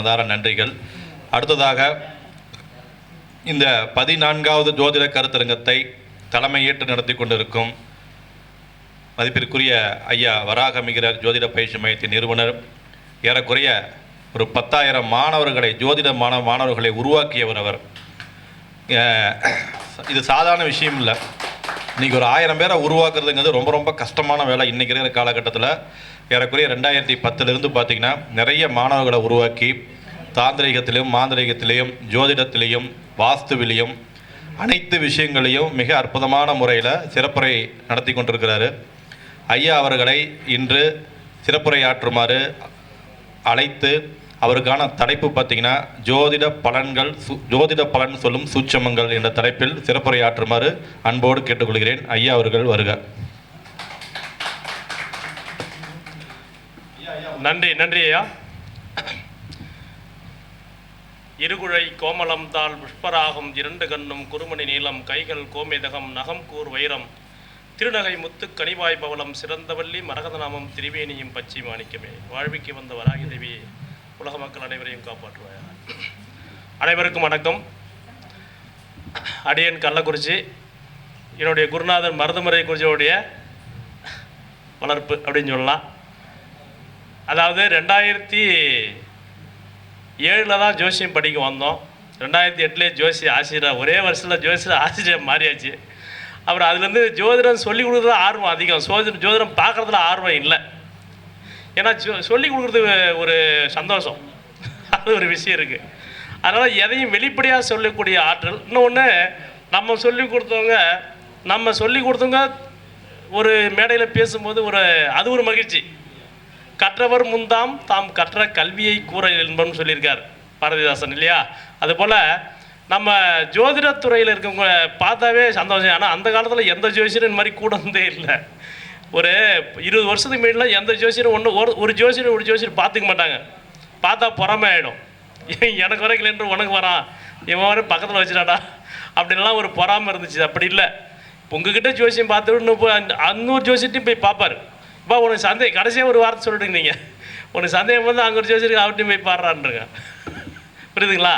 மனதார நன்றிகள். அடுத்ததாக இந்த பதினான்காவது ஜோதிட கருத்தரங்கத்தை தலைமையேற்று நடத்தி கொண்டிருக்கும் மதிப்பிற்குரிய ஐயா வராகமிகிற ஜோதிட பயிற்சி மையத்தின் நிறுவனர் ஏறக்குறைய ஒரு பத்தாயிரம் மாணவர்களை ஜோதிட மாணவ மாணவர்களை உருவாக்கியவர் அவர். இது சாதாரண விஷயம் இல்லை. இன்றைக்கி ஒரு ஆயிரம் பேரை உருவாக்குறதுங்கிறது ரொம்ப ரொம்ப கஷ்டமான வேலை இன்றைக்கி இருக்கிற காலகட்டத்தில். ஏறக்குறைய ரெண்டாயிரத்தி பத்துலேருந்து பார்த்திங்கன்னா நிறைய மாணவர்களை உருவாக்கி தாந்திரிகத்திலையும் மாந்திரிகத்திலையும் ஜோதிடத்திலையும் வாஸ்துவிலையும் அனைத்து விஷயங்களையும் மிக அற்புதமான முறையில் சிறப்புரை நடத்தி கொண்டிருக்கிறாரு. ஐயா அவர்களை இன்று சிறப்புரையாற்றுமாறு அழைத்து அவருக்கான தலைப்பு பார்த்தீங்கன்னா ஜோதிட பலன்கள் சு ஜோதிட பலன் சொல்லும் சூட்சமங்கள் என்ற தலைப்பில் சிறப்புரையாற்றுமாறு அன்போடு கேட்டுக்கொள்கிறேன். ஐயா அவர்கள் வருக. நன்றி நன்றி ஐயா. இருகுழை கோமலம் தாள் புஷ்பராகம் இரண்டு கண்ணும் குறுமணி நீளம் கைகள் கோமேதகம் நகம் கூர் வைரம். திருநகை முத்து கனிவாய் பவளம் சிறந்தவல்லி மரகதநாமம் திரிவேணியும் பச்சை மாணிக்கமே. வாழ்விக்கு வந்த வராகி தேவியே. உலக மக்கள் அனைவரையும் காப்பாற்றுவாயா? அனைவருக்கும் வணக்கம். அடியன் கள்ளக்குறிச்சி என்னுடைய குருநாதன் மருதமுறை குறிச்சியோடைய வளர்ப்பு அப்படின்னு சொல்லலாம். அதாவது ரெண்டாயிரத்தி ஏழில் தான் ஜோசியம் படிக்க வந்தோம். ரெண்டாயிரத்தி எட்டுலேயே ஜோசி ஆசிரியர் ஒரே வருஷத்தில் ஜோசியர் ஆசிரியர் மாறியாச்சு. அப்புறம் அதுலேருந்து ஜோதிடம் சொல்லி கொடுக்குறது ஆர்வம் அதிகம். சோதிடம் ஜோதிடம் பார்க்குறதுல ஆர்வம் இல்லை. ஏன்னா சொ சொல்லி கொடுக்குறது ஒரு சந்தோஷம். அது ஒரு விஷயம் இருக்குது அதனால் எதையும் வெளிப்படையாக சொல்லக்கூடிய ஆற்றல். இன்னொன்று நம்ம சொல்லி கொடுத்தவங்க நம்ம சொல்லி கொடுத்தவங்க ஒரு மேடையில் பேசும்போது ஒரு அது ஒரு மகிழ்ச்சி. கற்றவர் முந்தாம் தாம் கற்ற கல்வியை கூற என்பன்னு சொல்லியிருக்கார் பாரதிதாசன் இல்லையா? அதுபோல் நம்ம ஜோதிடத்துறையில் இருக்கவங்க பார்த்தாவே சந்தோஷம். ஆனால் அந்த காலத்தில் எந்த ஜோதிஷரும் இந்த மாதிரி கூட வந்தே இல்லை. ஒரு இருபது வருஷத்துக்கு முன்னாடிலாம் எந்த ஜோசியரும் ஒன்று ஒரு ஒரு ஜோசியர் ஒரு ஜோசியர் பார்த்துக்க மாட்டாங்க. பார்த்தா பொறாமை ஆகிடும் எனக்கு வரைக்கும் என்று உனக்கு வரான் இவன் வர பக்கத்தில் வச்சுடாடா அப்படின்லாம் ஒரு பொறாமை இருந்துச்சு. அப்படி இல்லை. உங்ககிட்ட ஜோசியம் பார்த்துட்டு இன்னும் போய் அன்னூறு ஜோசியத்தையும் போய் பார்ப்பாரு. இப்போ உனக்கு சந்தேகம் கடைசியாக ஒரு வார்த்தை சொல்லிட்டு நீங்கள் உனக்கு சந்தேகம் வந்து அங்கே ஒரு ஜோசியருக்கு அவர்கிட்டையும் போய் பாடுறான்ருங்க புரியுதுங்களா?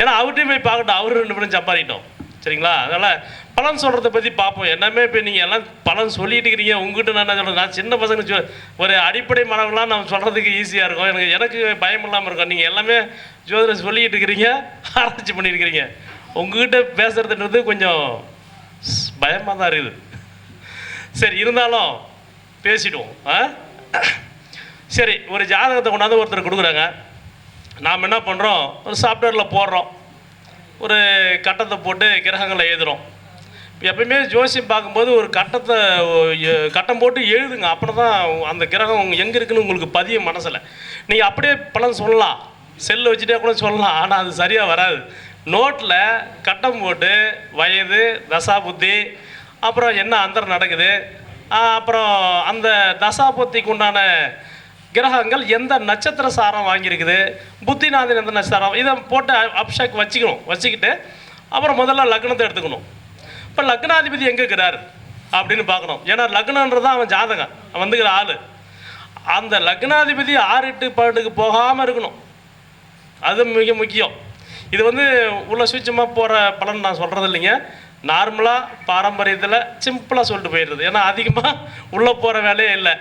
ஏன்னா அவர்கிட்டையும் போய் பார்க்கட்டும். அவரு ரெண்டு பேரும் சம்பாதிட்டோம் சரிங்களா? அதனால் பலன் சொல்கிறத பற்றி பார்ப்போம் எல்லாமே இப்போ நீங்கள் எல்லாம் பலன் சொல்லிட்டு இருக்கிறீங்க உங்ககிட்ட நான் என்ன சொல்கிறேன் நான் சின்ன பசங்க சொ ஒரு அடிப்படை மனவெல்லாம் நம்ம சொல்கிறதுக்கு ஈஸியாக இருக்கும். எனக்கு எனக்கு பயம் இல்லாமல் இருக்கும். நீங்கள் எல்லாமே ஜோதிடம் சொல்லிக்கிட்டு இருக்கிறீங்க. ஆராய்ச்சி பண்ணியிருக்கிறீங்க உங்ககிட்ட பேசுகிறதுன்றது கொஞ்சம் பயமாக தான் இருக்குது. சரி இருந்தாலும் பேசிடுவோம். ஆ? சரி ஒரு ஜாதகத்தை கொண்டாந்து ஒருத்தர் கொடுக்குறாங்க. நாம் என்ன பண்ணுறோம் ஒரு சாஃப்ட்வேரில் போடுறோம். ஒரு கட்டத்தை போட்டு கிரகங்களை எழுதுகிறோம் எப்பயுமே ஜோசியம் பார்க்கும்போது ஒரு கட்டத்தை கட்டம் போட்டு எழுதுங்க. அப்புறம் தான் அந்த கிரகம் எங்கே இருக்குன்னு உங்களுக்கு பதிய மனசில். நீங்கள் அப்படியே பலன் சொல்லலாம். செல்லு வச்சுட்டே கூட சொல்லலாம். ஆனால் அது சரியாக வராது. நோட்டில் கட்டம் போட்டு வயது தசா புத்தி அப்புறம் என்ன அந்தரம் நடக்குது? அப்புறம் அந்த தசா புத்திக்குண்டான கிரகங்கள் எந்த நட்சத்திர சாரம் வாங்கியிருக்குது? புத்திநாதன் எந்த நட்சத்திரம் இதை போட்டு அப்ஷாக் வச்சுக்கணும். வச்சுக்கிட்டு அப்புறம் முதல்ல லக்னத்தை எடுத்துக்கணும். இப்போ லக்னாதிபதி எங்கே இருக்கிறார்? அப்படின்னு பார்க்கணும். ஏன்னா லக்னன்றது தான் அவன் ஜாதகம். அவன் வந்துக்கிற ஆள். அந்த லக்னாதிபதி ஆறு எட்டு பன்னெண்டுக்கு போகாமல் இருக்கணும். அது மிக முக்கியம். இது வந்து உள்ள சுவிட்சமாக போகிற பலன் நான் சொல்கிறது இல்லைங்க நார்மலாக பாரம்பரியத்தில் சிம்பிளாக சொல்லிட்டு போயிடுறது. ஏன்னா அதிகமாக உள்ளே போகிற வேலையே இல்லை.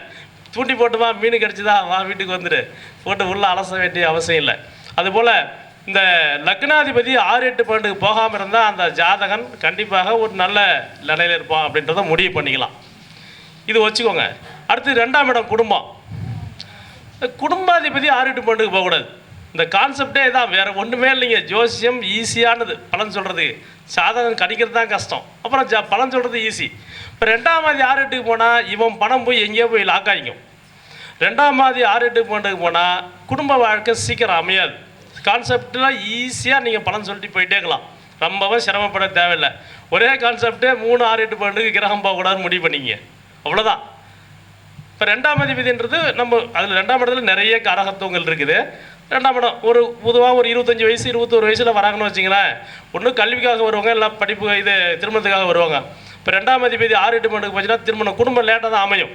தூண்டி போட்டுமா மீன் கிடச்சிதா வா வீட்டுக்கு வந்துடு போட்டு உள்ளே அலச வேண்டிய அவசியம் இல்லை. அதுபோல் இந்த லக்னாதிபதி ஆறு எட்டு பன்னெண்டுக்கு போகாமல் இருந்தால் அந்த ஜாதகன் கண்டிப்பாக ஒரு நல்ல நிலையில் இருப்பான் அப்படின்றத முடிவு பண்ணிக்கலாம். இது வச்சுக்கோங்க. அடுத்து ரெண்டாம் இடம் குடும்பம். குடும்பாதிபதி ஆறு எட்டு பன்னெண்டுக்கு போகக்கூடாது. இந்த கான்செப்டே தான் வேறு ஒன்றுமே இல்லைங்க. ஜோசியம் ஈஸியானது. பலன் சொல்கிறது சாதகம் கணிக்கிறது தான் கஷ்டம். அப்புறம் ஜ பலன் சொல்கிறது ஈஸி இப்போ ரெண்டாம் மாதிரி ஆறு எட்டுக்கு போனால் இவன் பணம் போய் எங்கேயோ போய் லாக் ஆகிக்கும் ரெண்டாம் மாதி ஆறு எட்டுக்கு போனால் குடும்ப வாழ்க்கை சீக்கிரம் அமையாது. கான்செப்டில் ஈஸியாக நீங்கள் பலன் சொல்லிட்டு போயிட்டே இருக்கலாம். ரொம்பவும் சிரமப்பட தேவையில்லை. ஒரே கான்செப்டே மூணு ஆறு எட்டு பன்னெண்டுக்கு கிரகம் போகக்கூடாதுன்னு முடிவு பண்ணிங்க. அவ்வளோதான் இப்போ ரெண்டாம் அதிபதின்றது நம்ம அதில் ரெண்டாம் இடத்துல நிறைய கரகத்துவங்கள் இருக்குது. ரெண்டாம் இடம் ஒரு பொதுவாக ஒரு இருபத்தஞ்சி வயசு இருபத்தோரு வயசில் வராங்கன்னு வச்சிங்களேன். ஒன்று கல்விக்காக வருவாங்க இல்லை படிப்பு இது திருமணத்துக்காக வருவாங்க. இப்போ ரெண்டாம் அதிபதி ஆறு எட்டு மணிக்கு போச்சுன்னா திருமணம் குடும்பம் லேட்டாக தான் அமையும்.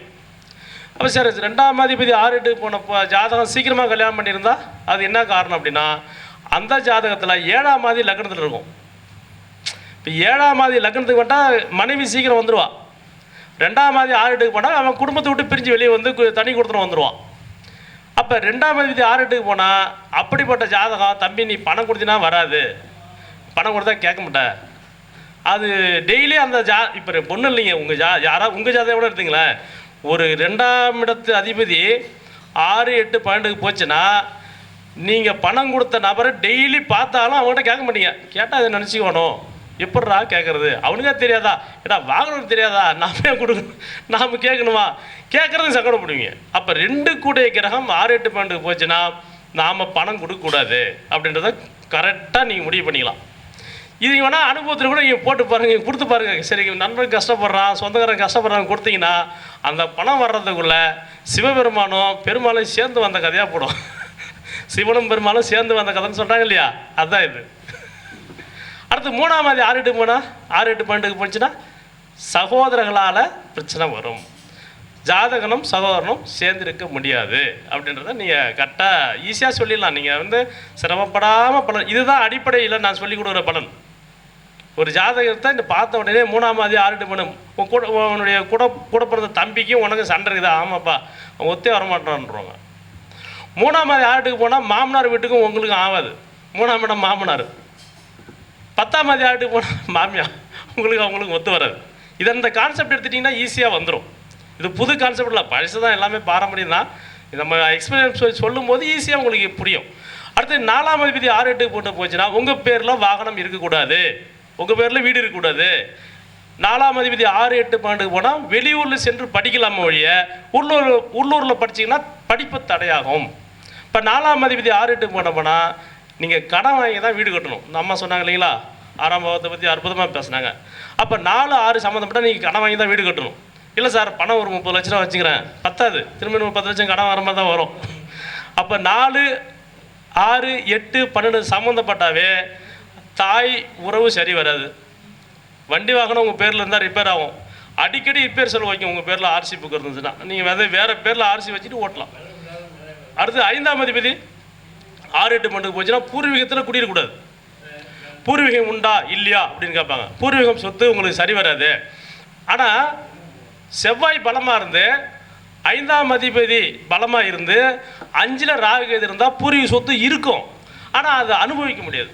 அப்போ சார் ரெண்டாம் அதிபதி ஆறு எட்டுக்கு போனப்போ ஜாதகம் சீக்கிரமாக கல்யாணம் பண்ணியிருந்தா அது என்ன காரணம் அப்படின்னா அந்த ஜாதகத்தில் ஏழாம் மாதி லக்னத்தில் இருக்கும். இப்போ ஏழாம் மாதி லக்னத்துக்கு வந்தால் மனைவி சீக்கிரம் வந்துடுவா ரெண்டாம் மாதி ஆறு எட்டுக்கு போனால் அவன் குடும்பத்தை விட்டு பிரிஞ்சு வெளியே வந்து தனி கொடுத்துட்டு வந்துடுவான் அப்போ ரெண்டாம் அதிபதி ஆறு எட்டுக்கு போனால் அப்படிப்பட்ட ஜாதகம் தம்பி நீ பணம் கொடுத்தினா வராது. பணம் கொடுத்தா கேட்க மாட்டேன் அது டெய்லி அந்த ஜா இப்போ பொண்ணு இல்லைங்க உங்கள் ஜா யாராவது உங்கள் ஜாதகம் கூட எடுத்துங்களேன். ஒரு ரெண்டாம் இடத்து அதிபதி ஆறு எட்டு பன்னெண்டுக்கு போச்சுன்னா நீங்கள் பணம் கொடுத்த நபரை டெய்லி பார்த்தாலும் அவங்ககிட்ட கேட்க மாட்டீங்க. கேட்டால் அதை நினச்சிக்கணும். எப்பட்றா கேட்குறது? அவனுக்கே தெரியாதா? ஏடா வாங்கணும்னு தெரியாதா? நாம கொடுக்கணும் நாம் கேட்கணுமா? கேட்குறது சங்கடப்படுவீங்க. அப்போ ரெண்டு கூடிய கிரகம் ஆறு எட்டு பன்னெண்டுக்கு போச்சுன்னா நாம் பணம் கொடுக்கக்கூடாது. அப்படின்றத கரெக்டாக நீங்கள் முடிவு பண்ணிக்கலாம். இது வேணால் அனுபவத்தில் கூட நீங்கள் போட்டு பாருங்க கொடுத்து பாருங்க. சரி நண்பன் கஷ்டப்படுறான் சொந்தக்காரன் கஷ்டப்படுறான் கொடுத்தீங்கன்னா அந்த பணம் வர்றதுக்குள்ள சிவபெருமானும் பெருமாளும் சேர்ந்து வந்த கதையாக போடும். சிவனும் பெருமாளும் சேர்ந்து வந்த கதைன்னு சொல்கிறாங்க இல்லையா? அதுதான் இது. அடுத்து மூணாம் மாதி ஆறு எட்டு போனால் ஆறு எட்டு பன்னெண்டுக்கு போச்சுன்னா சகோதரர்களால் பிரச்சனை வரும். ஜாதகனும் சகோதரனும் சேர்ந்திருக்க முடியாது. அப்படின்றத நீங்கள் கரெக்டாக ஈஸியாக சொல்லிடலாம். நீங்கள் வந்து சிரமப்படாமல் பலன். இதுதான் அடிப்படையில் நான் சொல்லிக் கொடுக்குற பலன். ஒரு ஜாதகத்தை இந்த பார்த்த உடனே மூணாம் மாதிரி ஆறு பண்ணும் உன் கூட உன்னுடைய கூட கூட பிறந்த தம்பிக்கும் உனக்கு சண்டை இருக்குதா. ஆமாப்பா அவன் ஒத்தே வரமாட்டான்றவங்க மூணாம் மாதிரி ஆறுட்டுக்கு போனால் மாமனார் வீட்டுக்கும் உங்களுக்கும் ஆகாது. மூணாம் இடம் மாமனார். பத்தாம் மாதிரி ஆறுட்டுக்கு போனால் மாமியார் உங்களுக்கு அவங்களுக்கு ஒத்து வராது. இதை இந்த கான்செப்ட் எடுத்துட்டிங்கன்னா ஈஸியாக வந்துடும் இது புது கான்செப்ட் இல்லை பழசு தான் எல்லாமே பாரம்பரியம் தான் நம்ம எக்ஸ்பீரியன்ஸ் சொல்லும் போது ஈஸியாக உங்களுக்கு புரியும். அடுத்து நாலாம் அதிபதி ஆறு எட்டுக்கு போட்டு போச்சுன்னா உங்கள் பேரில் வாகனம் இருக்கக்கூடாது. உங்கள் பேரில் வீடு இருக்கக்கூடாது. நாலாம் அதிபதி ஆறு எட்டு பன்னெண்டுக்கு போனால் வெளியூரில் சென்று படிக்கலாம் வழிய உள்ளூர் உள்ளூரில் படிச்சீங்கன்னா படிப்பு தடையாகும். இப்போ நாலாம் அதிபதி ஆறு எட்டு போன போனால் நீங்கள் கடன் வாங்கி தான் வீடு கட்டணும். இந்த அம்மா சொன்னாங்க இல்லைங்களா? ஆறாம் பாவத்தை பற்றி அற்புதமாக பேசுனாங்க. அப்போ நாலு ஆறு சம்மந்தப்பட்ட நீங்கள் கடன் வாங்கி தான் வீடு கட்டணும். இல்லை சார் பணம் ஒரு முப்பது லட்ச ரூபா வச்சுக்கிறேன். பத்தாது. திரும்ப இன்னும் பத்து லட்சம் கடன் வர மாதிரி தான் வரும். அப்போ நாலு ஆறு எட்டு பன்னெண்டு சம்மந்தப்பட்டாவே தாய் உறவு சரி வராது. வண்டி வாகனம் உங்கள் பேரில் இருந்தால் ரிப்பேர் ஆகும். அடிக்கடி ரிப்பேர் செலவு வைக்கும் உங்கள் பேரில் ஆர்சி புக் இருந்துச்சுன்னா நீங்கள் வேறு வேறு பேரில் ஆர்சி வச்சுட்டு ஓட்டலாம். அடுத்து ஐந்தாம் அதிபதி ஆறு எட்டு மண்டுக்கு போச்சுன்னா பூர்வீகத்தில் குடியிருக்கக்கூடாது பூர்வீகம் உண்டா இல்லையா அப்படின்னு கேட்பாங்க. பூர்வீகம் சொத்து உங்களுக்கு சரி வராது. ஆனால் செவ்வாய் பலமாக இருந்து ஐந்தாம் அதிபதி பலமாக இருந்து அஞ்சில் ராகு கேது இருந்தால் பூர்வீக சொத்து இருக்கும். ஆனால் அதை அனுபவிக்க முடியாது.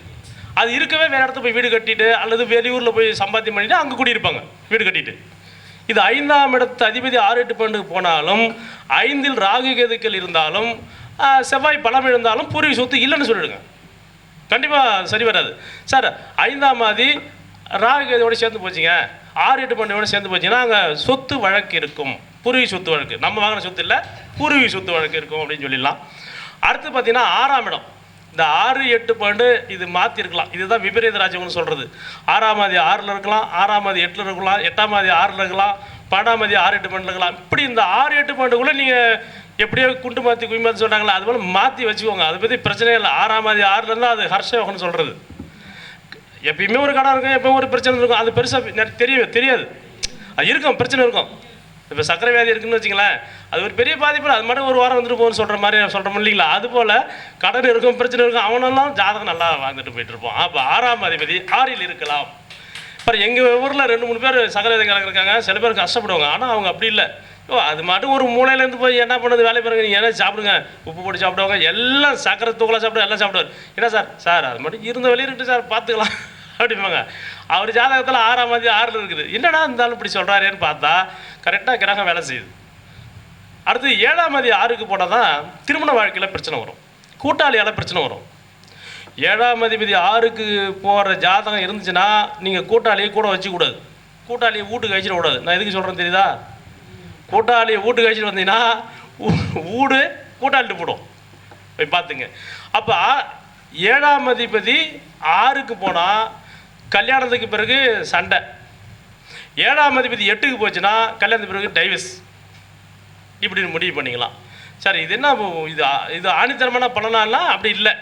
அது இருக்கவே வேறு இடத்துல போய் வீடு கட்டிட்டு அல்லது வெளியூரில் போய் சம்பாத்தியம் பண்ணிட்டு அங்கே குடியிருப்பாங்க வீடு கட்டிட்டு. இது ஐந்தாம் இடத்து அதிபதி ஆறு எட்டு பன்னெண்டுக்கு போனாலும் ஐந்தில் ராகு கேதுக்கள் இருந்தாலும் செவ்வாய் பலம் இருந்தாலும் பூர்வீக சொத்து இல்லைன்னு சொல்லிடுங்க. கண்டிப்பாக சரி வராது. சார் ஐந்தாம் மாதி ராகு இதோட சேர்ந்து போச்சுங்க. ஆறு எட்டு பன்னெண்டோட சேர்ந்து போச்சுன்னா அங்கே சொத்து வழக்கு இருக்கும். பூர்வீக சொத்து வழக்கு. நம்ம வாங்கின சொத்து இல்லை பூர்வீக சொத்து வழக்கு இருக்கும் அப்படின்னு சொல்லிடலாம். அடுத்து பார்த்தீங்கன்னா ஆறாம் இடம். இந்த ஆறு எட்டு பன்னெண்டு இது மாற்றிருக்கலாம் இதுதான் விபரீத ராஜ்யம்னு சொல்கிறது ஆறாம் மாதி ஆறில் இருக்கலாம் ஆறாம் மாதி எட்டில் இருக்கலாம் எட்டாம் ஆறில் இருக்கலாம் பன்னெண்டாம் ஆறு எட்டு பன்னெண்டு இருக்கலாம். இப்படி இந்த ஆறு எட்டு பன்னெண்டுக்குள்ளே நீங்கள் எப்படியோ குண்டு மாற்றி குய் மாற்றி சொன்னாங்களா அது போல் மாற்றி வச்சுக்கோங்க. அதை பற்றி பிரச்சனையே இல்லை. ஆறாம் மாதி ஆறுல இருந்தால் அது ஹர்ஷயோகம்னு சொல்கிறது எப்பயுமே ஒரு கடன் இருக்கும் எப்பயும் ஒரு பிரச்சனை இருக்கும். அது பெருசாக தெரிய தெரியாது. அது இருக்கும் பிரச்சனை இருக்கும். இப்போ சக்கரை வியாதி இருக்குன்னு வச்சுங்களேன் அது ஒரு பெரிய பாதிப்பு அது மட்டும் ஒரு வாரம் வந்துட்டு போகணும்னு சொல்கிற மாதிரி சொல்கிறோம் இல்லைங்களா? அது போல் கடன் இருக்கும் பிரச்சனை இருக்கும் அவனெல்லாம் ஜாதகம் நல்லா வாழ்ந்துட்டு போயிட்டு இருப்போம் அப்போ ஆறாம் அதிபதி ஆறில் இருக்கலாம். இப்போ எங்கள் ஊரில் ரெண்டு மூணு பேர் சக்கரை வியாதி இருக்காங்க சில பேர் கஷ்டப்படுவாங்க. ஆனால் அவங்க அப்படி இல்லை. ஓ அது மட்டும் ஒரு மூளையிலேருந்து போய் என்ன பண்ணுது வேலை பாருங்க நீங்கள் என்ன சாப்பிடுங்க? உப்பு போட்டு சாப்பிடுவாங்க எல்லாம் சக்கரை தூக்கலாக சாப்பிடுவோம் எல்லாம் சாப்பிடுவார் என்ன சார்? சார் அது மட்டும் இருந்த வெளியே இருக்கு சார் பார்த்துக்கலாம் அப்படிம்பாங்க. அவர் ஜாதகத்தில் ஆறாம் மதி ஆறில் இருக்குது. என்னடா இருந்தாலும் இப்படி சொல்கிறாரேன்னு பார்த்தா கரெக்டாக கிரகம் வேலை செய்யுது. அடுத்து ஏழாம் மதி ஆறுக்கு போனால் தான் திருமண வாழ்க்கையில் பிரச்சனை வரும். கூட்டாளியால் பிரச்சனை வரும். ஏழாம் அதிபதி ஆறுக்கு போகிற ஜாதகம் இருந்துச்சுன்னா நீங்கள் கூட்டாளியை கூட வச்சுக்கூடாது. கூட்டாளியை வீட்டுக்கு அழிச்சிடக்கூடாது நான் எதுக்கு சொல்கிறேன் தெரியுதா? கூட்டாளியை வீட்டுக்கு அழிச்சிட்டு வந்தீங்கன்னா வீடு கூட்டாளிட்டு போடும். போய் பார்த்துங்க. அப்போ ஏழாம் அதிபதி ஆறுக்கு போனால் கல்யாணத்துக்கு பிறகு சண்டை. ஏழாம் அதிபதி எட்டுக்கு போச்சுன்னா கல்யாணத்துக்கு பிறகு டைவர்ஸ் இப்படின்னு முடிவு பண்ணிக்கலாம். சரி இது என்ன இது இது ஆணித்தரமான பலனாலாம் அப்படி இல்லை.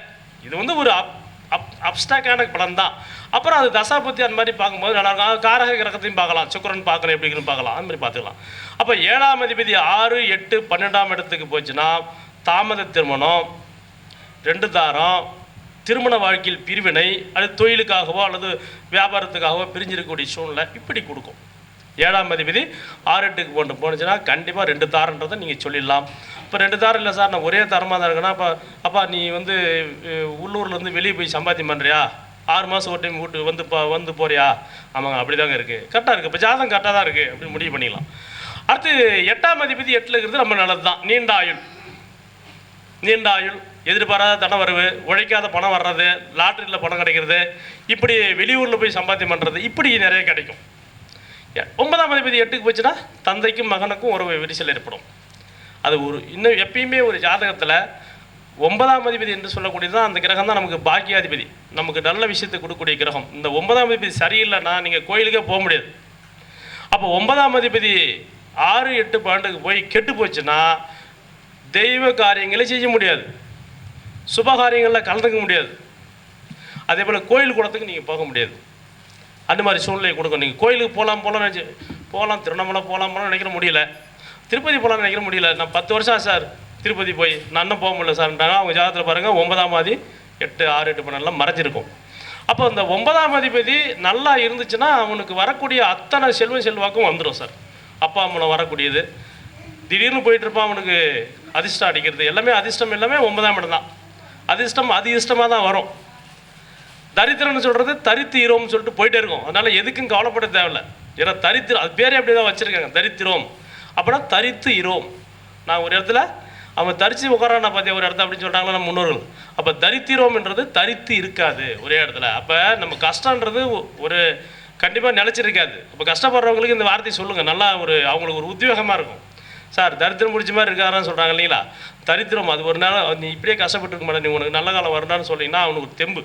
இது வந்து ஒரு அப் அப் அப்டாக்கான பலன் தான் அப்புறம் அது தசாபுத்தி அந்த மாதிரி பார்க்கும்போது நல்லா இருக்கும். அது காரக கிரகத்தையும் பார்க்கலாம். சுக்கரன் பார்க்கணும் எப்படின்னு பார்க்கலாம். அந்த மாதிரி பார்த்துக்கலாம். அப்போ ஏழாம் அதிபதி ஆறு எட்டு பன்னெண்டாம் இடத்துக்கு போச்சுன்னா தாமத திருமணம் ரெண்டு தாரம் திருமண வாழ்க்கையில் பிரிவினை அல்லது தொழிலுக்காகவோ அல்லது வியாபாரத்துக்காகவோ பிரிஞ்சிருக்கக்கூடிய சூழ்நிலை இப்படி கொடுக்கும். ஏழாம் அதிபதி ஆறு எட்டுக்கு போட்டு போனுச்சுன்னா கண்டிப்பாக ரெண்டு தாரன்றதை நீங்கள் சொல்லிடலாம். இப்போ ரெண்டு தாரம் இல்லை சார் நான் ஒரே தரமாக தான் இருக்கேன்னா அப்போ அப்பா நீ வந்து உள்ளூர்லேருந்து வெளியே போய் சம்பாத்தியம் பண்ணுறியா ஆறு மாதம் ஒரு டைம் வீட்டு வந்து இப்போ வந்து போறியா? ஆமாங்க அப்படி தாங்க இருக்குது கரெக்டாக இருக்குது இப்போ ஜாதகம் கரெக்டாக தான் இருக்குது அப்படின்னு முடிவு பண்ணிக்கலாம் அடுத்து எட்டாம் அதிபதி எட்டில் இருக்கிறது ரொம்ப நல்லது தான் நீண்ட ஆயுள். நீண்ட ஆயுள். எதிர்பாராத தன வரவு உழைக்காத பணம் வர்றது லாட்டரியில் பணம் கிடைக்கிறது இப்படி வெளியூரில் போய் சம்பாத்தியம் பண்ணுறது இப்படி நிறைய கிடைக்கும். எ- ஒன்பதாம் அதிபதி எட்டுக்கு போச்சுன்னா தந்தைக்கும் மகனுக்கும் ஒரு விரிசல் ஏற்படும். அது ஒரு இன்னும் எப்பயுமே ஒரு ஜாதகத்தில் ஒன்பதாம் அதிபதி என்று சொல்லக்கூடியது தான் அந்த கிரகம் தான் நமக்கு பாக்கியாதிபதி. நமக்கு நல்ல விஷயத்தை கொடுக்கக்கூடிய கிரகம். இந்த ஒன்பதாம் அதிபதி சரியில்லைன்னா நீங்கள் கோயிலுக்கே போக முடியாது. அப்போ ஒன்பதாம் அதிபதி ஆறு எட்டு பன்னெண்டுக்கு போய் கெட்டு போச்சுன்னா தெய்வ காரியங்களை செய்ய முடியாது. சுப காரியங்களில் கலந்துக்க முடியாது. அதே போல் கோயில் குளத்துக்கு நீங்கள் போக முடியாது. அந்த மாதிரி சூழ்நிலை கொடுக்கும் நீங்கள் கோயிலுக்கு போகலாம் போகலாம் நினச்சி போகலாம் திருவண்ணாமலை போகலாம் போகலாம் நினைக்கிற முடியல. திருப்பதி போகலாம் நினைக்கிற முடியல. நான் பத்து வருஷம் சார். திருப்பதி போய் நான் இன்னும் போக முடியல சார்ன்றாங்க அவங்க ஜாதகத்தில் பாருங்கள் ஒன்பதாம் மாதி எட்டு ஆறு எட்டு பன்னெண்டுலாம் மறைஞ்சிருக்கும். அப்போ இந்த ஒன்பதாம் அதிபதி நல்லா இருந்துச்சுன்னா அவனுக்கு வரக்கூடிய அத்தனை செல்வம் செல்வாக்கும் வந்துடும் சார். அப்பா அம்மனை வரக்கூடியது. திடீர்னு போயிட்டு இருப்பான் அவனுக்கு அதிர்ஷ்டம் அடிக்கிறது. எல்லாமே அதிர்ஷ்டம் எல்லாமே ஒன்பதாம் இடம் தான். அதிர்ஷ்டம் அதிர்ஷ்டமாக தான் வரும். தரித்திரம்னு சொல்கிறது தரித்திரோம்னு சொல்லிட்டு போயிட்டே இருக்கும். அதனால் எதுக்கும் கவலைப்பட தேவையில்ல. ஏன்னா தரித்திரம் அது பேரே அப்படி தான் வச்சுருக்காங்க. தரித்திரோம். அப்படின்னா தரித்து இரோம் நான் ஒரு இடத்துல அவன் தரிச்சு உட்காரான பார்த்தியா ஒரு இடத்த அப்படின்னு சொல்கிறாங்களா நம்ம முன்னோர்கள். அப்போ தரித்திரோம்ன்றது தரித்து இருக்காது ஒரே இடத்துல. அப்போ நம்ம கஷ்டன்றது ஒ- ஒரு கண்டிப்பாக நிலச்சிருக்காது. அப்போ கஷ்டப்படுறவங்களுக்கு இந்த வார்த்தையை சொல்லுங்கள் நல்லா ஒரு அவங்களுக்கு ஒரு உத்வேகமாக இருக்கும். சார் தரித்திரம் முடிச்ச மாதிரி இருக்காரான்னு சொல்கிறாங்க இல்லைங்களா? தரித்திரம் அது ஒரு நாள் நீ இப்படியே கஷ்டப்பட்டுருக்க மாட்டேன் நீ உனக்கு நல்ல காலம் வரணும்னு சொன்னீங்கன்னா அவனுக்கு தெம்பு.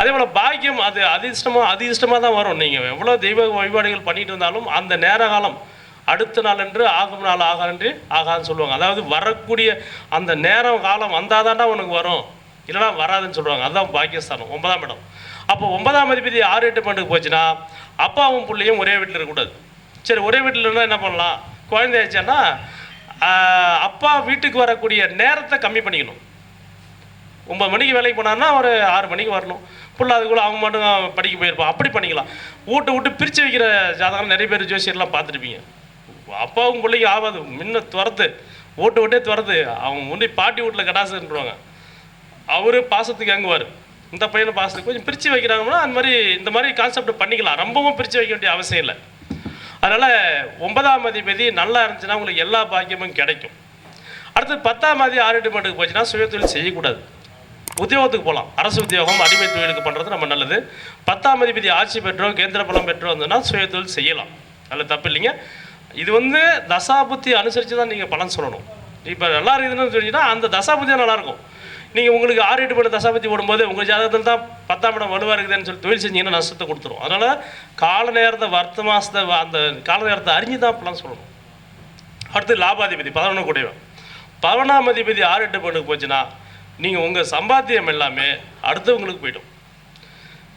அதே போல் பாக்கியம் அது அதிர்ஷ்டமாக அதிர்ஷ்டமாக தான் வரும். நீங்கள் எவ்வளோ தெய்வ வழிபாடுகள் பண்ணிட்டு இருந்தாலும் அந்த நேர காலம் அடுத்த நாள் என்று ஆகும் நாள் ஆகான்று ஆகான்னு சொல்லுவாங்க. அதாவது வரக்கூடிய அந்த நேரம் காலம் வந்தால் தாண்டா உனக்கு வரும். இல்லைனா வராதுன்னு சொல்லுவாங்க. அதுதான் பாக்கியஸ்தானம் ஒன்பதாம் இடம். அப்போ ஒன்பதாம் அதிபதி ஆறு எட்டு பண்டுக்கு போச்சுன்னா அப்பாவும் பிள்ளையும் ஒரே வீட்டில் இருக்கக்கூடாது. சரி ஒரே வீட்டில் இருந்தால் என்ன பண்ணலாம்? குழந்தையாச்சுன்னா அப்பா வீட்டுக்கு வரக்கூடிய நேரத்தை கம்மி பண்ணிக்கணும். ஒம்பது மணிக்கு வேலைக்கு போனான்னா ஒரு ஆறு மணிக்கு வரணும். புள்ள அதுக்குள்ளே அவங்க மட்டும் படிக்க போயிருப்பான். அப்படி பண்ணிக்கலாம். வீட்டை விட்டு பிரித்து வைக்கிற ஜாதகம் நிறைய பேர் ஜோசியர்லாம் பார்த்துருப்பீங்க. அப்பாவும் பிள்ளைக்கு ஆகாது. முன்ன துரத்து. ஓட்டு விட்டே துரத்து. அவங்க முன்னே பாட்டி வீட்டில் கடாசுன்றாங்க அவரு பாசத்துக்கு இயங்குவார் இந்த பையனை பாசத்துக்கு கொஞ்சம் பிரித்து வைக்கிறாங்கன்னா அந்த மாதிரி இந்த மாதிரி கான்செப்ட் பண்ணிக்கலாம். ரொம்பவும் பிரித்து வைக்க வேண்டிய அவசியம் இல்லை. அதனால் ஒன்பதாம் அதிபதி நல்லா இருந்துச்சுன்னா உங்களுக்கு எல்லா பாக்கியமும் கிடைக்கும். அடுத்து பத்தாம் தேதி ஆறு எட்டு மட்டுக்கு போச்சுன்னா சுயதொழில் செய்யக்கூடாது. உத்தியோகத்துக்கு போகலாம். அரசு உத்தியோகம் அடிமை தொழிலுக்கு பண்ணுறது நம்ம நல்லது. பத்தாம் அதிபதி ஆட்சி பெற்றோ கேந்திர பலம் பெற்றோ வந்தோன்னா சுயதொழில் செய்யலாம். அதில் தப்பு இல்லைங்க. இது வந்து தசாபுத்தி அனுசரித்து தான் நீங்கள் பலன் சொல்லணும். இப்போ நல்லா இருக்குதுன்னு சொன்னீங்கன்னா அந்த தசாபுத்தியாக நல்லாயிருக்கும் நீங்கள் உங்களுக்கு ஆறு எட்டு படம் தசாபத்தி போடும்போது உங்கள் ஜாதகத்தில் தான் பத்தாம் இடம் வலுவாக இருக்குதுன்னு சொல்லி தொழில் செஞ்சீங்கன்னா நஷ்டத்தை கொடுத்துரும். அதனால் கால நேரத்தை வர்த்த மாதத்தை அந்த கால நேரத்தை அறிஞ்சு தான் அப்படிலாம் சொல்லணும். அடுத்து லாபாதிபதி பதினொன்று கூடியவன் பதினொன்றாம் அதிபதி ஆறு எட்டு பொண்ணுக்கு போச்சுன்னா நீங்கள் உங்கள் சம்பாத்தியம் எல்லாமே அடுத்தவங்களுக்கு போய்டும்.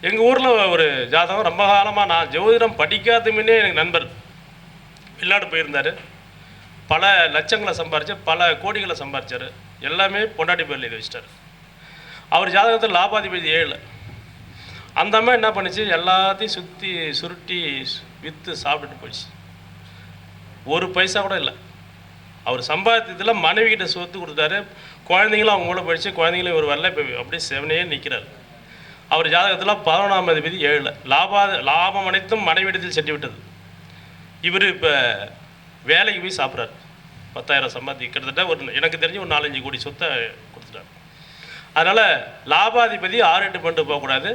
எங்கள் ஊரில் ஒரு ஜாதகம் ரொம்ப காலமாக நான் ஜோதிடம் படிக்காத முன்னே எனக்கு நண்பர் வெளிநாடு போயிருந்தார். பல லட்சங்களை சம்பாரிச்சு பல கோடிகளை சம்பாரிச்சார். எல்லாமே பொண்டாட்டி பேரில் எழுதி வச்சிட்டார். அவர் ஜாதகத்தில் லாபாதிபதி ஏழு. அந்த அம்மா என்ன பண்ணுச்சு? எல்லாத்தையும் சுற்றி சுருட்டி விற்று சாப்பிட்டுட்டு போயிடுச்சு ஒரு பைசா கூட இல்லை. அவர் சம்பாதித்ததில் மனைவிக்கிட்ட சொத்து கொடுத்தாரு. குழந்தைங்களும் அவங்க கூட போயிடுச்சு குழந்தைங்களும் ஒரு வரல. இப்போ அப்படியே செவனையே நிற்கிறார் அவர் ஜாதகத்தில் பதினொன்றாம் அதிபதி ஏழில். லாபா லாபம் அனைத்தும் மனைவிடத்தில் சென்று விட்டது இவர் இப்போ வேலைக்கு போய் சாப்பிட்றாரு. பத்தாயிரம் சம்பாதி கிட்டத்தட்ட ஒரு எனக்கு தெரிஞ்சு ஒரு நாலஞ்சு கோடி சொத்தை கொடுத்துட்டார். அதனால் லாபாதிபதி ஆறு எட்டு பண்ணிட்டு போகக்கூடாது.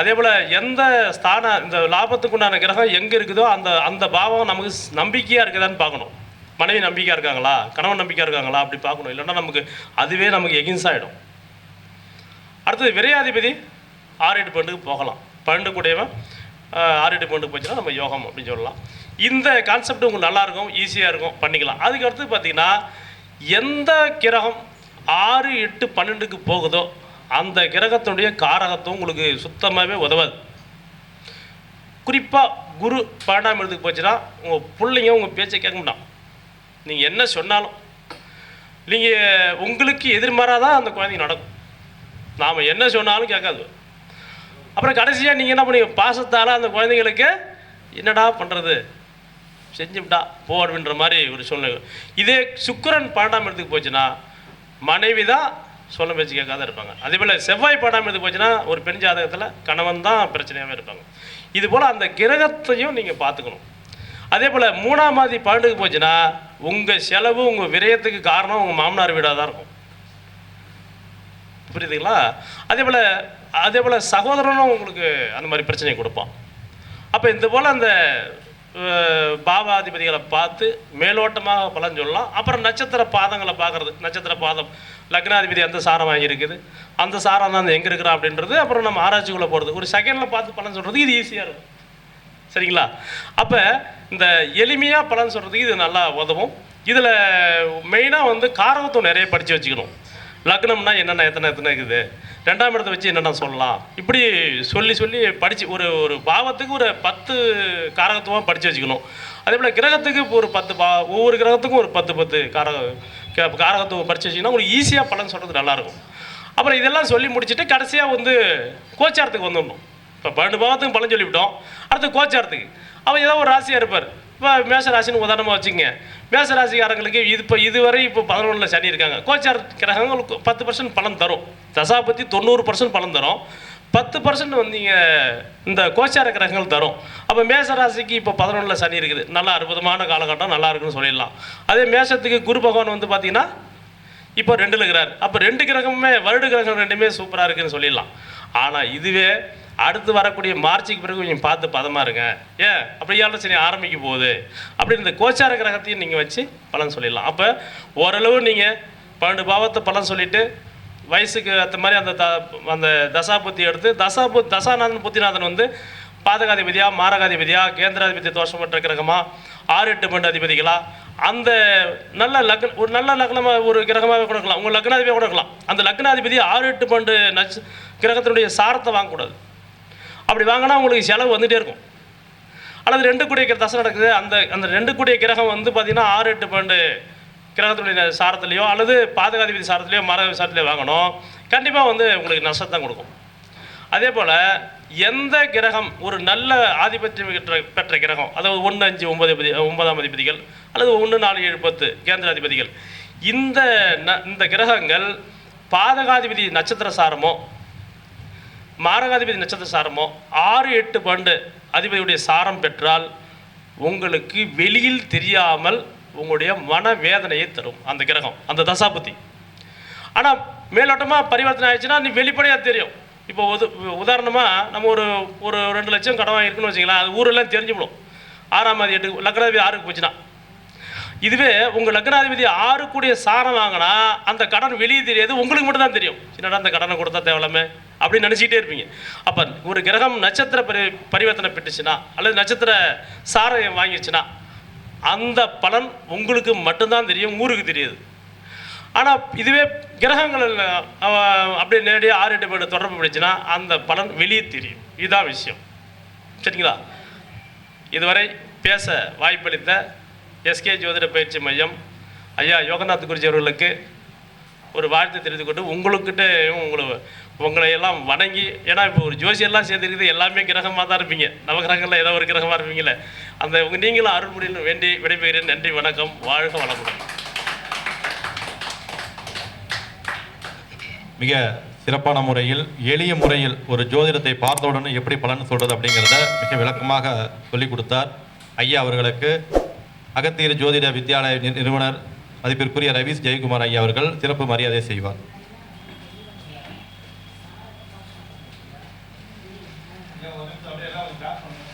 அதே போல் எந்த ஸ்தான இந்த லாபத்துக்கு உண்டான கிரகம் எங்கே இருக்குதோ அந்த அந்த பாவம் நமக்கு நம்பிக்கையாக இருக்குதான்னு பார்க்கணும். மனைவி நம்பிக்கையாக இருக்காங்களா? கணவன் நம்பிக்கையாக இருக்காங்களா? அப்படி பார்க்கணும். இல்லைன்னா நமக்கு அதுவே நமக்கு எகின்ஸ் ஆகிடும் அடுத்தது விரையாதிபதி ஆறு எட்டு பண்டுக்கு போகலாம். பன்னெண்டு கூடியவன் ஆறு எட்டு பண்டுக்கு போச்சுன்னா நம்ம யோகம் அப்படின்னு சொல்லலாம். இந்த கான்செப்ட் உங்களுக்கு நல்லா இருக்கும் ஈஸியாக இருக்கும் பண்ணிக்கலாம். அதுக்கு அடுத்து பார்த்தீங்கன்னா எந்த கிரகம் ஆறு எட்டு பன்னெண்டுக்கு போகுதோ அந்த கிரகத்தினுடைய காரகத்தும் உங்களுக்கு சுத்தமாகவே உதவாது. குறிப்பாக குரு பன்னெண்டாம் இடத்துக்கு போச்சுன்னா உங்கள் பிள்ளைங்க உங்கள் பேச்சை கேட்க மாட்டான் நீங்கள் என்ன சொன்னாலும் நீங்கள் உங்களுக்கு எதிர்மாராக தான் அந்த குழந்தைங்க நடக்கும். நாம் என்ன சொன்னாலும் கேட்காது. அப்புறம் கடைசியாக நீங்கள் என்ன பண்ணுவீங்க பாசத்தால் அந்த குழந்தைங்களுக்கு என்னடா பண்ணுறது செஞ்சுவிட்டா போ அப்படின்ற மாதிரி ஒரு சூழ்நிலை இதே சுக்கிரன் பன்னெண்டாம் இடத்துக்கு போச்சுன்னா மனைவி தான் சொல்ல பேச்சு கேட்காத இருப்பாங்க. அதே போல் செவ்வாய் பன்னெண்டாம் இடத்துக்கு போச்சுன்னா ஒரு பெண் ஜாதகத்தில் கணவன் தான் பிரச்சனையாகவே இருப்பாங்க. இது போல் அந்த கிரகத்தையும் நீங்கள் பார்த்துக்கணும். அதே போல் மூணாம் மாதி பன்னெண்டுக்கு போச்சுன்னா உங்கள் செலவு உங்கள் விரயத்துக்கு காரணம் உங்கள் மாமனார் வீடாக தான் இருக்கும். புரியுதுங்களா? அதே போல் அதே போல் சகோதரனும் உங்களுக்கு அந்த மாதிரி பிரச்சனையை கொடுப்பான். அப்போ இந்த போல் அந்த பாவாதிபதிகளை பார்த்து மேலோட்டமாக பலன் சொல்லலாம். அப்புறம் நட்சத்திர பாதங்களை பார்க்குறது. நட்சத்திர பாதம். லக்னாதிபதி அந்த சாரம் வாங்கியிருக்குது. அந்த சாரம் தான் எங்கே இருக்கிறா அப்படின்றது அப்புறம் நம்ம ஆராய்ச்சிக்குள்ளே போகிறது ஒரு செகண்டில் பார்த்து பலன் சொல்கிறது இது ஈஸியாக இருக்கும். சரிங்களா? அப்போ இந்த எளிமையாக பலன் சொல்கிறதுக்கு இது நல்லா உதவும். இதில் மெயினாக வந்து காரகத்துவம் நிறைய படித்து வச்சுக்கணும். லக்னம்னா என்னென்ன எத்தனை எத்தனை இருக்குது? ரெண்டாம் இடத்தை வச்சு என்னென்ன சொல்லலாம்? இப்படி சொல்லி சொல்லி படித்து ஒரு ஒரு பாவத்துக்கு ஒரு பத்து காரகத்துவம் படித்து வச்சுக்கணும். அதே போல் கிரகத்துக்கு ஒரு பத்து பா ஒவ்வொரு கிரகத்துக்கும் ஒரு பத்து பத்து காரக காரகத்துவம் படித்து வச்சிங்கன்னா உங்களுக்கு ஈஸியாக பலன் சொல்கிறது நல்லாயிருக்கும். அப்புறம் இதெல்லாம் சொல்லி முடிச்சுட்டு கடைசியாக வந்து கோச்சாரத்துக்கு வந்துடணும். இப்போ பன்னெண்டு பாவத்துக்கு பலன் சொல்லிவிட்டோம். அடுத்து கோச்சாரத்துக்கு. அவன் ஏதோ ஒரு ராசியாக இருப்பார். இப்போ மேசராசின்னு உதாரணமாக வச்சுங்க மேசராசிக்காரங்களுக்கு இது இப்போ இதுவரை இப்போ பதினொன்றில் சனி இருக்காங்க. கோச்சார் கிரகங்களுக்கு பத்து பர்சன்ட் பலன் தரும். தசாபத்தி தொண்ணூறு பர்சன்ட் பலன் தரும். பத்து பர்சன்ட் வந்தீங்க இந்த கோச்சார கிரகங்கள் தரும். அப்போ மேச ராசிக்கு இப்போ பதினொன்றில் சனி இருக்குது. நல்லா அற்புதமான காலகட்டம் நல்லா இருக்குன்னு சொல்லிடலாம். அதே மேசத்துக்கு குரு பகவான் வந்து பார்த்தீங்கன்னா இப்போ ரெண்டில் இருக்கிறார். அப்போ ரெண்டு கிரகமுமே வருட கிரகம் ரெண்டுமே சூப்பராக இருக்குன்னு சொல்லிடலாம். ஆனால் இதுவே அடுத்து வரக்கூடிய மார்ச்சுக்கு பிறகு கொஞ்சம் பார்த்து பதமாக இருங்க. ஏன்? அப்படி ஆலோசனை ஆரம்பிக்க போகுது. அப்படி இந்த கோச்சார கிரகத்தையும் நீங்கள் வச்சு பலன் சொல்லிடலாம். அப்போ ஓரளவு நீங்கள் பன்னெண்டு பாவத்தை பலன் சொல்லிவிட்டு வயசுக்கு ஏற்ற மாதிரி அந்த த அந்த தசாபுத்தி எடுத்து தசாபு தசாநாதன் புத்திநாதன் வந்து பாதகாதிபதியா மாரகாதிபதியா கேந்திராதிபதி தோஷம் பெற்ற கிரகமா ஆறு எட்டு பண்டு அதிபதிகளா? அந்த நல்ல லக்ன ஒரு நல்ல லக்னமாக ஒரு கிரகமாகவே கொடுக்கலாம் உங்கள் லக்னாதிபதியாக கொடுக்கலாம் அந்த லக்னாதிபதி ஆறு எட்டு பண்டு நட்ச கிரகத்தினுடைய சாரத்தை வாங்கக்கூடாது. அப்படி வாங்கினா உங்களுக்கு செலவு வந்துகிட்டே இருக்கும். அல்லது ரெண்டு கூடிய தசை நடக்குது. அந்த அந்த ரெண்டு கூடிய கிரகம் வந்து பார்த்திங்கன்னா ஆறு எட்டு பண்டு கிரகத்துடைய சாரத்துலேயோ அல்லது பாதகாதிபதி சாரத்துலேயோ மரகாதிபதி சாரத்துலேயோ வாங்கணும். கண்டிப்பாக வந்து உங்களுக்கு நஷ்டத்தான் கொடுக்கும். அதே போல் எந்த கிரகம் ஒரு நல்ல ஆதிபத்தியம் பெற்ற பெற்ற கிரகம்? அதாவது ஒன்று அஞ்சு ஒன்பது அதிபதி ஒன்பதாம் அதிபதிகள் அல்லது ஒன்று நாலு ஏழு பத்து கேந்திராதிபதிகள் இந்த ந இந்த கிரகங்கள் பாதகாதிபதி நட்சத்திர சாரமோ மாரகாதிபதி நட்சத்திர சாரமோ ஆறு எட்டு பண்டு அதிபதியுடைய சாரம் பெற்றால் உங்களுக்கு வெளியில் தெரியாமல் உங்களுடைய மனவேதனையை தரும் அந்த கிரகம் அந்த தசாபதி ஆனால் மேலோட்டமாக பரிவர்த்தனை ஆயிடுச்சுன்னா நீ வெளிப்படையாக தெரியும். இப்போ உது உதாரணமாக நம்ம ஒரு ஒரு ரெண்டு லட்சம் கடன் வாங்கியிருக்குன்னு வச்சுங்களேன் அது ஊரெல்லாம் தெரிஞ்சுவிடும் ஆறாம் தேதி எட்டு லக்னாதிபதி ஆறுக்கு போச்சுன்னா. இதுவே உங்கள் லக்னாதிபதி ஆறு கூடிய சாரம் வாங்கினா அந்த கடன் வெளியே தெரியாது உங்களுக்கு மட்டும் தான் தெரியும். என்னடா அந்த கடனை கொடுத்தா தேவலாமே அப்படின்னு நினச்சிக்கிட்டே இருப்பீங்க. அப்போ ஒரு கிரகம் நட்சத்திர பரி பரிவர்த்தனை பெற்றுச்சுன்னா அல்லது நட்சத்திர சாரம் வாங்கிடுச்சுன்னா அந்த பலன் உங்களுக்கு மட்டும்தான் தெரியும் ஊருக்கு தெரியாது. ஆனால் இதுவே கிரகங்கள் அப்படியே நேரடியாக ஆறு எட்டு பேர் தொடர்பு பிடிச்சுன்னா அந்த பலன் வெளியே தெரியும். இதுதான் விஷயம். சரிங்களா? இதுவரை பேச வாய்ப்பளித்த எஸ்கே ஜோதிட பயிற்சி மையம் ஐயா யோகநாத் குருஜி அவர்களுக்கு ஒரு வாழ்த்து தெரிந்து கொண்டு உங்களுக்கிட்ட உங்களை உங்களை எல்லாம் வணங்கி ஏன்னா இப்போ ஒரு ஜோசியெல்லாம் சேர்ந்துருக்குது எல்லாமே கிரகமாக தான் இருப்பீங்க. நவகிரகங்களில் ஏதோ ஒரு கிரகமாக இருப்பீங்களே அந்த உங்கள் நீங்களும் அருள்முடியில் வேண்டி விடைபெறுகிறேன். நன்றி வணக்கம் வாழ்க வளமுடன். மிக சிறப்பான முறையில் எளிய முறையில் ஒரு ஜோதிடத்தை பார்த்தவுடனே எப்படி பலன் சொல்கிறது அப்படிங்கிறத மிக விளக்கமாக சொல்லிக் கொடுத்தார். ஐயா அவர்களுக்கு அகத்தீர் ஜோதிட வித்யாலய நிறுவனர் மதிப்பிற்குரிய ரவீஸ் ஜெயக்குமார் ஐயா அவர்கள் சிறப்பு மரியாதை செய்வார். Yeah, well,